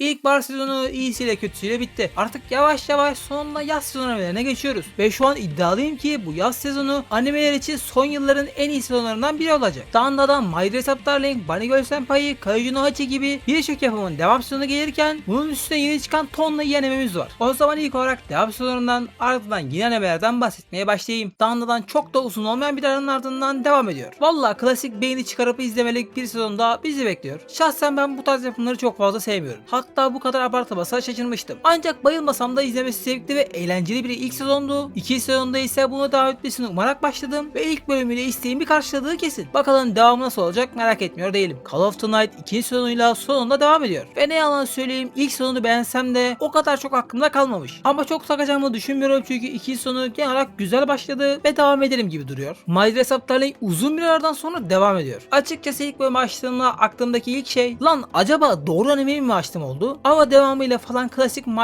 İlkbahar sezonu iyisiyle kötüsüyle bitti. Artık yavaş yavaş sonunda yaz sezonu animelerine geçiyoruz. Ve şu an iddialıyım ki bu yaz sezonu animeler için son yılların en iyi sezonlarından biri olacak. Dandadan My Dress Up Darling, Bunny Girl Senpai, Kaiju no Hachi gibi birçok yapımın devam sezonu gelirken bunun üstüne yeni çıkan tonla iyi animemiz var. O zaman ilk olarak devam sezonundan ardından yeni animelerden bahsetmeye başlayayım. Dandadan çok da uzun olmayan bir aranın ardından devam ediyor. Valla klasik beyni çıkarıp izlemelik bir sezon daha bizi bekliyor. Şahsen ben bu tarz yapımları çok fazla sevmiyorum. Hatta bu kadar abartılmasa şaşırmıştım. Ancak bayılmasam da izlemesi zevkli ve eğlenceli bir ilk sezondu. İkinci sezonda ise buna devam etmesini umarak başladım ve ilk bölümüyle isteğimi karşıladığı kesin. Bakalım devamı nasıl olacak merak etmiyor değilim. Call of the Night ikinci sezonuyla sonunda devam ediyor. Ve ne yalan söyleyeyim ilk sezonu beğensem de o kadar çok aklımda kalmamış. Ama çok takacağımı düşünmüyorum çünkü ikinci sezonu genel olarak güzel başladı ve devam ederim gibi duruyor. My Dress Up Darling uzun bir aradan sonra devam ediyor. Açıkçası ilk bölümü açtığımda aklımdaki ilk şey lan acaba doğru animeyi mi açtım oldu? Ama devamıyla falan klasik My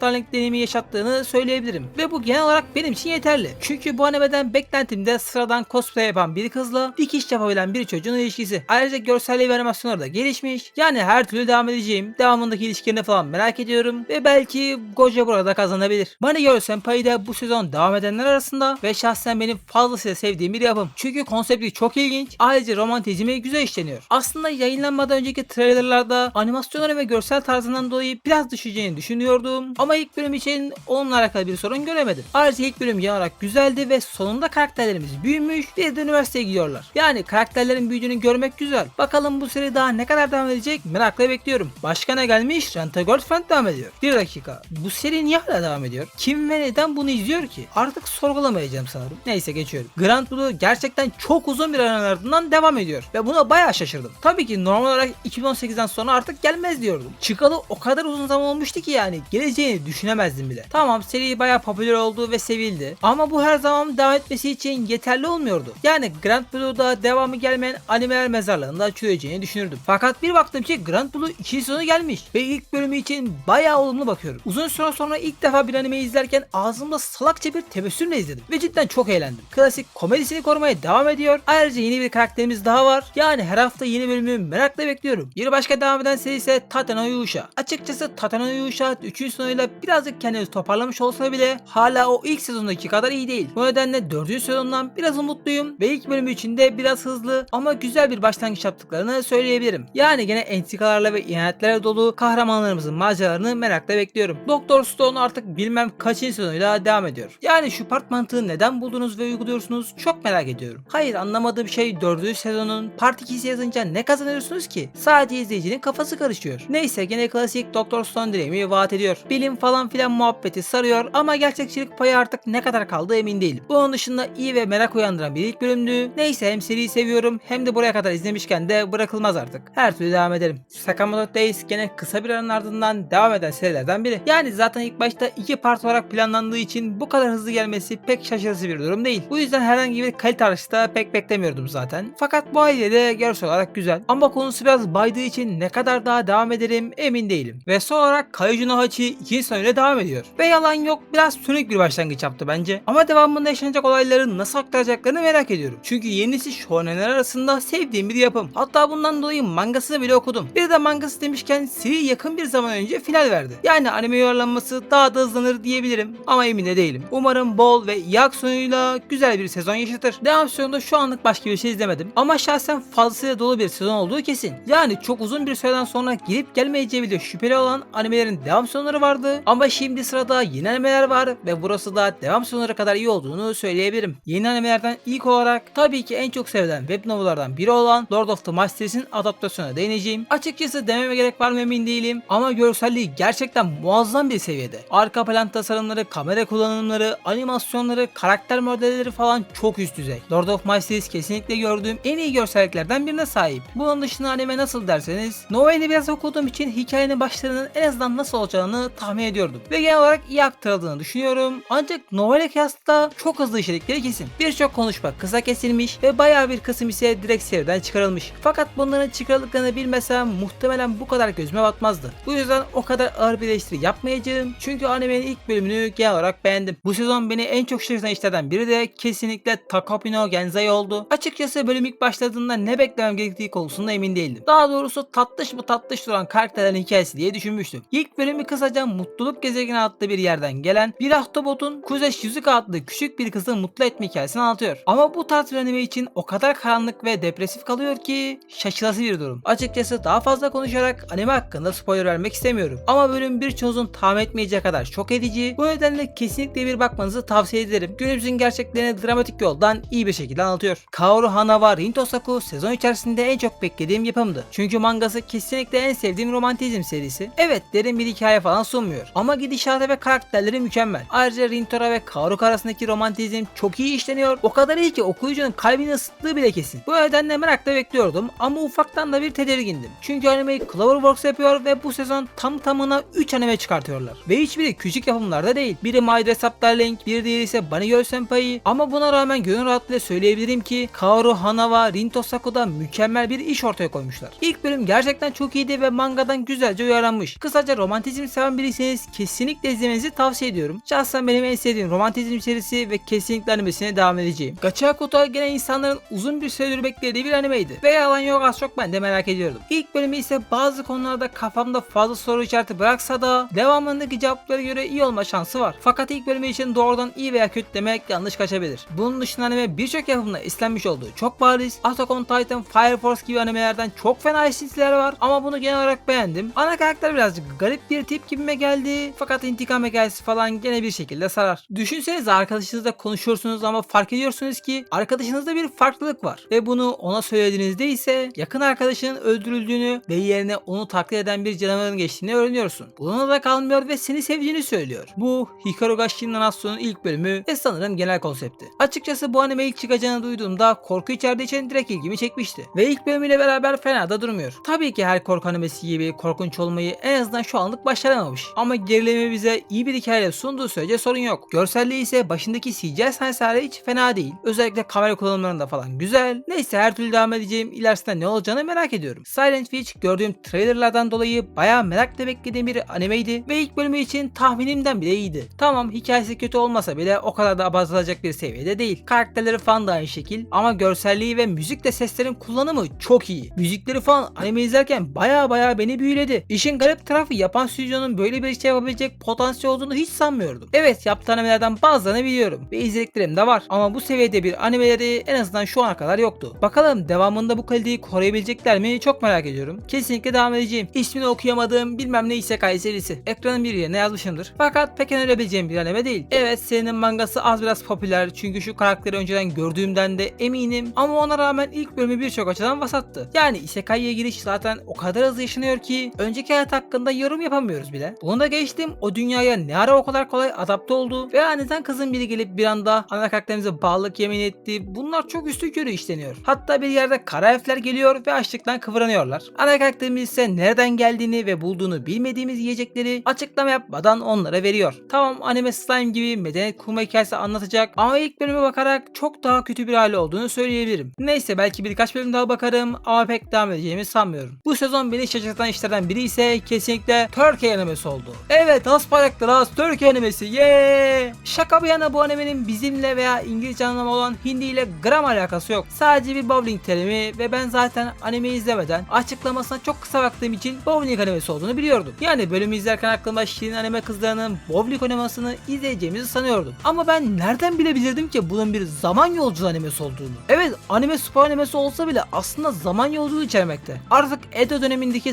Darling deneyimi yaşattığını söyleyebilirim. Ve bu genel olarak benim için yeterli. Çünkü bu animeden beklentimde sıradan cosplay yapan bir kızla dikiş yapabilen bir çocuğun ilişkisi. Ayrıca görselliği ve animasyonları da gelişmiş. Yani her türlü devam edeceğim. Devamındaki ilişkilerini falan merak ediyorum. Ve belki Gojo burada kazanabilir. Bunny Girl Senpai de bu sezon devam edenler arasında ve şahsen benim fazlasıyla sevdiğim bir yapım. Çünkü konsepti çok ilginç. Ayrıca romantizmi güzel işleniyor. Aslında yayınlanmadan önceki trailerlarda animasyonları ve görsel tarzından dolayı biraz düşeceğini düşünüyordum. Ama ilk bölüm için onunla alakalı bir sorun göremedim. Ayrıca ilk bölüm genel olarak güzeldi ve sonunda karakterlerimiz büyümüş bir de üniversiteye gidiyorlar. Yani karakterlerin büyüdüğünü görmek güzel. Bakalım bu seri daha ne kadar devam edecek merakla bekliyorum. Başka ne gelmiş? Rent a Girlfriend devam ediyor. Bir dakika. Bu seri niye hala devam ediyor? Kim ve neden bunu izliyor ki? Artık sorgulamayacağım sanırım. Neyse geçiyorum. Grand Blue gerçekten çok uzun bir aranın ardından devam ediyor. Ve buna bayağı şaşırdım. Tabii ki normal olarak 2018'den sonra artık gelmez diyordum. Çıkalı o kadar uzun zaman olmuştu ki yani geleceğini düşünemezdim bile. Tamam seri bayağı popüler oldu ve sevildi. Ama bu her zaman devam etmesi için yeterli olmuyordu. Yani Grand Blue'da devamı gelmeyen animeler mezarlığında çürüyeceğini düşünürdüm. Fakat bir baktım ki Grand Blue 2 sonu gelmiş ve ilk bölümü için bayağı olumlu bakıyorum. Uzun süre sonra ilk defa bir anime izlerken ağzımda salakça bir tebessümle izledim ve cidden çok eğlendim. Klasik komedisini korumaya devam ediyor. Ayrıca yeni bir karakterimiz daha var. Yani her hafta yeni bölümü merakla bekliyorum. Bir başka devam eden seri ise Tateno Yusha. Açıkçası Tateno Yusha 3. sonuyla birazcık kendini toparlamış olsa bile hala o ilk sezondaki kadar iyi değil. Bu nedenle 4. sezondan biraz umutluyum ve ilk bölümü içinde biraz hızlı ama güzel bir başlangıç yaptıklarını söyleyebilirim. Yani gene entrikalarla ve ihanetlerle dolu kahramanlarımızın maceralarını merakla bekliyorum. Doktor Stone artık bilmem kaçıncı sezonuyla devam ediyor. Yani şu part mantığı neden buldunuz ve uyguluyorsunuz çok merak ediyorum. Hayır anlamadığım şey 4. sezonun part 2'si yazınca ne kazanıyorsunuz ki? Sadece izleyicinin kafası karışıyor. Neyse gene klasik Doktor Stone dileğimi vaat ediyor. Bilim falan filan muhabbeti sarıyor ama gerçekçilik payı artık ne kadar kaldı emin değilim. Bunun dışında iyi ve merak uyandıran bir ilk bölümdü. Neyse hem seriyi seviyorum hem de buraya kadar izlemişken de bırakılmaz artık. Her türlü devam edelim. Sakamoto Days gene kısa bir aranın ardından devam eden serilerden biri. Yani zaten ilk başta iki part olarak planlandığı için bu kadar hızlı gelmesi pek şaşırtıcı bir durum değil. Bu yüzden herhangi bir kalite artışı da pek beklemiyordum zaten. Fakat bu aile de görsel olarak güzel. Ama konusu biraz baydığı için ne kadar daha devam ederim emin değilim. Ve son olarak Kaiju no Hachi ikinci sezonuyla devam ediyor. Ve yalan yok biraz sönük bir başlangıç yaptı bence. Ama devamında yaşanacak olayları nasıl aktaracaklarını merak ediyorum. Çünkü yenisi shonenler arasında sevdiğim bir yapım. Hatta bundan dolayı mangasını bile okudum. Bir de mangası demişken seri yakın bir zaman önce final verdi. Yani anime uyarlanması daha da hızlanır diyebilirim ama emin de değilim. Umarım bol ve iyi aksiyonuyla güzel bir sezon yaşatır. Devam sezonunda şu anlık başka bir şey izlemedim. Ama şahsen fazlasıyla dolu bir sezon olduğu kesin. Yani çok uzun bir süreden sonra gelip gelmeyeceği bile şüpheli olan animelerin devam sezonları vardı. Ama şimdi sırada yeni animeler var ve burası da devam sezonları kadar iyi olduğunu söyleyebilirim. Yeni animelerden ilk olarak tabii ki en çok sevilen web novellardan biri olan Lord of the Masters'in adaptasyonuna değineceğim. Açıkçası dememe gerek var mı emin değilim ama görselliği gerçekten muazzam bir seviyede. Arka plan tasarımları, kamera kullanımları, animasyonları, karakter modelleri falan çok üst düzey. Lord of Masters kesinlikle gördüğüm en iyi görselliklerden birine sahip. Bunun dışında anime nasıl derseniz, noveli biraz okuduğum için hikayenin başlarının en azından nasıl olacağını tahmin ediyordum. Ve genel olarak iyi aktarıldığını düşünüyorum. Ancak novele kıyasla çok hızlı işledikleri kesin. Birçok konuşma kısa kesilmiş ve bayağı bir kısım ise direkt seriden çıkarılmış. Fakat bunların çıkarıldıklarını bilmesem muhtemelen bu kadar gözüme batmazdı. Bu yüzden o kadar ağır bir eleştiri yapmayacağım. Çünkü animenin ilk bölümünü genel olarak beğendim. Bu sezon beni en çok şaşırtan işlerden biri de kesinlikle Takopi no Genzai oldu. Açıkçası bölüm ilk başladığında ne beklemem gerektiği konusunda emin değildim. Daha doğrusu tatlış mı tatlış duran karakterlerin hikayesi diye düşünmüştüm. İlk bölümü kısaca Mutluluk Gezegeni adlı bir yerden gelen bir ahtapotun Kuzeş Yüzük adlı küçük bir kızı mutlu etme hikayesini anlatıyor. Ama bu tarz bir anime için o kadar karanlık ve depresif kalıyor ki şaşılası bir durum. Açıkçası daha fazla konuşarak anime hakkında spoiler vermek istemiyorum. Ama bölüm birçoğunuzun tahmin etmeyeceği kadar şok edici. Bu nedenle kesinlikle bir bakmanızı tavsiye ederim. Günümüzün gerçeklerini dramatik yoldan iyi bir şekilde anlatıyor. Kaoru Hanawa Rintosaku sezon içerisinde en çok beklediğim yapımdı. Çünkü mangası kesinlikle en sevdiğim romantizm serisi. Evet derin bir hikaye falan sunmuyor. Ama gidişatı ve karakterleri mükemmel. Ayrıca Rintora ve Kaoru arasındaki romantizm çok iyi işleniyor. O kadar iyi ki okuyucunun kalbini ısıttığı bile kesin. Bu nedenle merakla bekliyordum ama ufaktan da bir tedirgindim. Çünkü animeyi Cloverworks yapıyor ve bu sezon tam tamına 3 anime çıkartıyorlar. Ve hiçbiri küçük yapımlarda değil. Biri My Dress Up Darling, bir diğeri ise Bunny Girl Senpai. Ama buna rağmen gönül rahatlığıyla söyleyebilirim ki Kaoru Hanawa Rinto Saku'da mükemmel bir iş ortaya koymuşlar. İlk bölüm gerçekten çok iyiydi ve mangadan güzelce uyarlanmış. Kısaca romantizm seven biriyseniz kesinlikle izlemenizi tavsiye ediyorum. Şahsen benim en sevdiğim romantizm serisi ve kesinlikle animesine devam edeceğim. Gachakuto gene insanların uzun bir süredir beklediği bir animeydi. Ve yalan yok az çok ben de merak ediyordum. İlk bölümü ise bazı konularda kafamda fazla soru işareti bıraksa da devamındaki cevaplara göre iyi olma şansı var. Fakat ilk bölümü için doğrudan iyi veya kötü demek yanlış kaçabilir. Bunun dışında anime birçok yapımda istenmiş olduğu çok bariz. Attack on Titan, Fire Force gibi animelerden çok fena esintiler var ama bunu genel olarak beğendim. Ana karakter birazcık garip bir tip gibime geldi. Fakat intikam hikayesi falan gene bir şekilde sarar. Düşünsenize arkadaşınızla konuşuyorsunuz ama fark ediyorsunuz ki arkadaşınızda bir farklılık var. Ve bunu ona söylediğinizde ise yakın arkadaşının öldürüldüğünü ve yerine onu taklit eden bir canavarın geçtiğini öğreniyorsun. Bununla da kalmıyor ve seni sevdiğini söylüyor. Bu Hikaru Gashin Nanatsu'nun ilk bölümü ve sanırım genel konsepti. Açıkçası bu anime ilk çıkacağını duyduğumda korku içerdiği için direkt ilgimi çekmişti. Ve ilk bölümüyle beraber fena da durmuyor. Tabii ki her korku animesi gibi korkunç olmayı en azından şu anlık başaramamış. Ama gerilimi bize iyi bir hikaye sunduğu sürece sorun yok. Görselliği ise başındaki CGI sahneleri hiç fena değil. Özellikle kamera kullanımlarında falan güzel. Neyse her türlü devam edeceğim. İlerisinde ne olacağını merak ediyorum. Silent Witch gördüğüm trailerlardan dolayı bayağı merakla beklediğim bir animeydi ve ilk bölümü için tahminimden bile iyiydi. Tamam hikayesi kötü olmasa bile o kadar da abartılacak bir seviyede değil. Karakterleri falan da aynı şekil ama görselliği ve müzikle seslerin kullanımı çok iyi. Müzikleri falan anime izlerken baya baya beni büyüledi. İşin garip tarafı yapan stüdyonun böyle bir şey yapabilecek potansiyel olduğunu hiç sanmıyordum. Evet yaptığı animelerden bazılarını biliyorum ve izlediklerim de var ama bu seviyede bir animeleri en azından şu ana kadar yoktu. Bakalım devamında bu kaliteyi koruyabilecekler mi çok merak ediyorum. Kesinlikle devam edeceğim. İsmini okuyamadığım bilmem ne Isekai serisi. Ekranın bir yerine yazmışımdır. Fakat pek önerebileceğim bir anime değil. Evet serinin mangası az biraz popüler çünkü şu karakteri önceden gördüğümden de eminim ama ona rağmen ilk bölümü birçok açıdan vasattı. Yani Isekai'ye giriş zaten o kadar hızlı yaşanıyor ki önceki hayat hakkında yorum yapamıyoruz bile. Bunu da geçtim o dünyaya ne ara o kadar kolay adapte oldu ve aniden kızın biri gelip bir anda ana karakterimize bağlılık yemin etti. Bunlar çok üstü körü işleniyor. Hatta bir yerde kara elfler geliyor ve açlıktan kıvranıyorlar. Ana karakterimiz ise nereden geldiğini ve bulduğunu bilmediğimiz yiyecekleri açıklama yapmadan onlara veriyor. Tamam anime slime gibi medeniyet kurma hikayesi anlatacak ama ilk bölüme bakarak çok daha kötü bir hali olduğunu söyleyebilirim. Neyse belki birkaç bölüm daha bakarım ama pek devam edeceğimi sanmıyorum. Bu sezon beni şaşırtan işlerden biri ise kesinlikle Turkey animesi oldu. Evet Asparak'ta Last Turkey animesi yeah! Şaka bir yana bu animenin bizimle veya İngilizce anlamı olan Hindi ile gram alakası yok. Sadece bir bowling terimi ve ben zaten anime izlemeden açıklamasına çok kısa baktığım için bowling animesi olduğunu biliyordum. Yani bölümü izlerken aklıma şirin anime kızlarının bowling oynamasını izleyeceğimizi sanıyordum. Ama ben nereden bilebilirdim ki bunun bir zaman yolculuğu animesi olduğunu. Evet anime spor animesi olsa bile aslında zaman yolculuğu içermekte. Artık Edo dönemindeki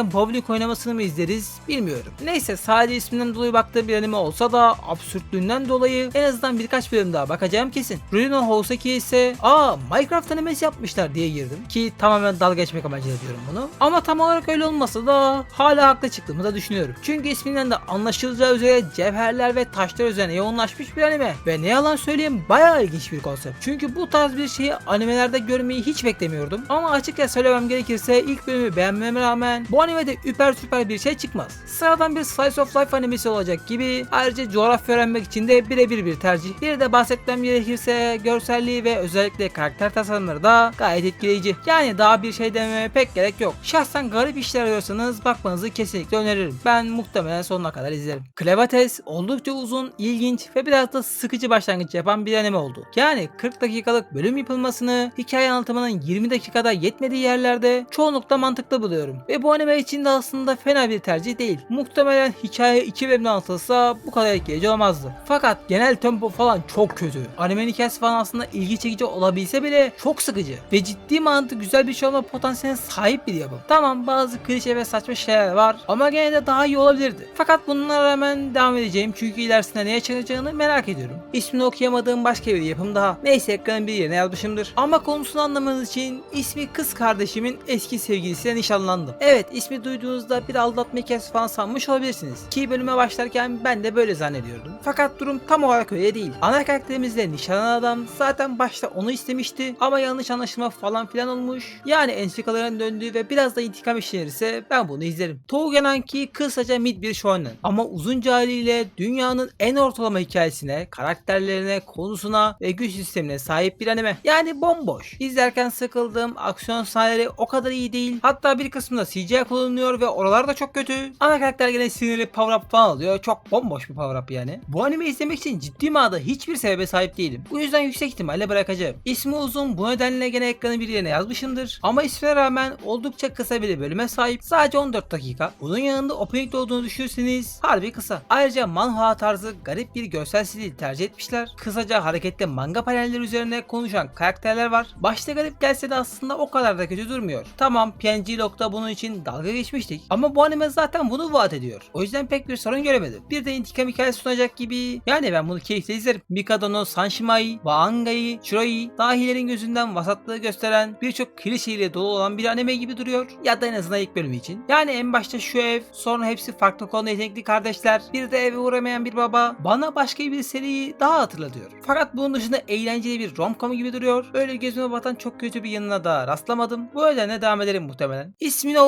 samurayların bowling oynamasını mı izleriz bilmiyorum. Neyse sadece isminden dolayı baktığım bir anime olsa da absürtlüğünden dolayı en azından birkaç bölüm daha bakacağım kesin. Runo Houseki ise aa Minecraft animesi yapmışlar diye girdim ki tamamen dalga geçmek amacıyla diyorum bunu. Ama tam olarak öyle olmasa da hala haklı çıktığımı da düşünüyorum. Çünkü isminden de anlaşılacağı üzere cevherler ve taşlar üzerine yoğunlaşmış bir anime. Ve ne yalan söyleyeyim bayağı ilginç bir konsept. Çünkü bu tarz bir şeyi animelerde görmeyi hiç beklemiyordum. Ama açıkça söylemem gerekirse ilk bölümü beğenmeme rağmen bu animede üper süper bir şey çıkmaz. Sıradan bir slice of life animesi olacak gibi ayrıca coğrafya öğrenmek için de birebir bir tercih. Bir de bahsetmem gerekirse görselliği ve özellikle karakter tasarımları da gayet etkileyici. Yani daha bir şey dememe pek gerek yok. Şahsen garip işler arıyorsanız bakmanızı kesinlikle öneririm. Ben muhtemelen sonuna kadar izlerim. Klevates oldukça uzun, ilginç ve biraz da sıkıcı başlangıç yapan bir anime oldu. Yani 40 dakikalık bölüm yapılmasını hikaye anlatımının 20 dakikada yetmediği yerlerde çoğunlukla mantıklı buluyorum. Ve bu anime için de aslında fena bir tercih değil. Muhtemelen hikaye 2 bölümde anlatılsa bu kadar etkileyici olmazdı. Fakat genel tempo falan çok kötü. Animenin hikayesi falan aslında ilgi çekici olabilse bile çok sıkıcı. Ve ciddi mantığı güzel bir şey olma potansiyeline sahip bir yapım. Tamam bazı klişe ve saçma şeyler var ama gene de daha iyi olabilirdi. Fakat bunlara rağmen devam edeceğim çünkü ilerisinde neye çıkacağını merak ediyorum. İsmini okuyamadığım başka bir yapım daha. Neyse ekranın bir yerine yazmışımdır. Ama konusunu anlamanız için ismi kız kardeşimin eski sevgilisiyle nişanlandım. Evet ismi duyduğunuzda bir aldatma hikayesi falan sanmış olabilirsiniz. Ki bölüme başlarken ben de böyle zannediyordum. Fakat durum tam olarak öyle değil. Ana karakterimizle nişanlanan adam zaten başta onu istemişti ama yanlış anlaşılma falan filan olmuş. Yani entrikaların döndüğü ve biraz da intikam işlenirse ben bunu izlerim. Tougenanki kısaca mid bir shonen ama uzunca haliyle dünyanın en ortalama hikayesine, karakterlerine, konusuna ve güç sistemine sahip bir anime. Yani bomboş. İzlerken sıkıldım, aksiyon sahneleri o kadar iyi değil. Hatta bir kısmında CGI kullanılıyor ve oralar da çok kötü. Ana karakter gene sinirli power up falan alıyor. Çok bomboş bir power up yani. Bu anime izlemek için ciddi manada hiçbir sebebe sahip değilim. Bu yüzden yüksek ihtimalle bırakacağım. İsmi uzun bu nedenle gene ekranın bir yerine yazmışımdır. Ama ismine rağmen oldukça kısa bir bölüme sahip. Sadece 14 dakika. Bunun yanında opening olduğunu düşünürseniz harbi kısa. Ayrıca manhwa tarzı garip bir görsel stili tercih etmişler. Kısaca hareketli manga panelleri üzerine konuşan karakterler var. Başta garip gelse de aslında o kadar da kötü durmuyor. Tamam PNG Lock'ta bunun için dalga geçmiştik. Ama bu anime zaten bunu vaat ediyor. O yüzden pek bir sorun göremedim. Bir de intikam hikayesi sunacak gibi. Yani ben bunu keyifle izlerim. Mikado no Sanshimai, Waangai, Shiroi, dahilerin gözünden vasatlığı gösteren birçok klişeyle dolu olan bir anime gibi duruyor. Ya da en azından ilk bölümü için. Yani en başta şu ev, sonra hepsi farklı konuda yetenekli kardeşler, bir de eve uğramayan bir baba. Bana başka bir seriyi daha hatırlatıyor. Fakat bunun dışında eğlenceli bir romcom gibi duruyor. Öyle gözüme batan çok kötü bir yanına da rastlamadım. Bu nedenle devam ederim muhtemelen. İsmini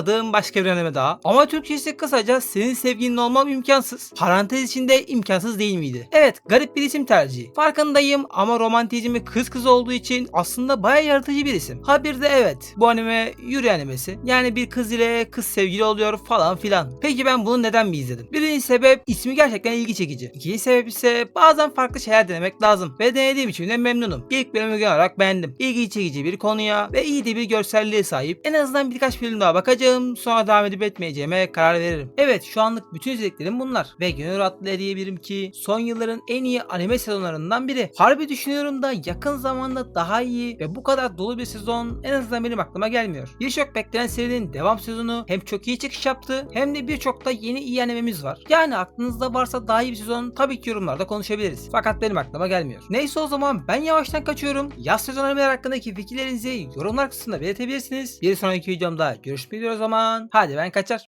okuyamadığım başka bir anime daha. Ama Türkçesi kısaca senin sevgilin olmam imkansız. Parantez içinde imkansız değil miydi? Evet garip bir isim tercihi. Farkındayım ama romantizmi kız kız olduğu için aslında baya yaratıcı bir isim. Ha bir de evet bu anime yürü animesi. Yani bir kız ile kız sevgili oluyor falan filan. Peki ben bunu neden mi izledim? Birinci sebep ismi gerçekten ilgi çekici. İkinci sebep ise bazen farklı şeyler denemek lazım. Ve denediğim için de memnunum. İlk bölümü genel olarak beğendim. İlgi çekici bir konuya ve iyi de bir görselliğe sahip. En azından birkaç bölüm daha bakacağım. Sonra devam edip etmeyeceğime karar veririm. Evet şu anlık bütün izlediklerim bunlar. Ve genel rahatlığa diyebilirim ki son yılların en iyi anime sezonlarından biri. Harbi düşünüyorum da yakın zamanda daha iyi ve bu kadar dolu bir sezon en azından benim aklıma gelmiyor. Birçok beklenen serinin devam sezonu hem çok iyi çıkış yaptı hem de birçok da yeni iyi animemiz var. Yani aklınızda varsa daha iyi bir sezon tabii ki yorumlarda konuşabiliriz. Fakat benim aklıma gelmiyor. Neyse o zaman ben yavaştan kaçıyorum. Yaz sezon animeler hakkındaki fikirlerinizi yorumlar kısmında belirtebilirsiniz. Bir sonraki videomda görüşmek üzere o zaman. Hadi ben kaçar.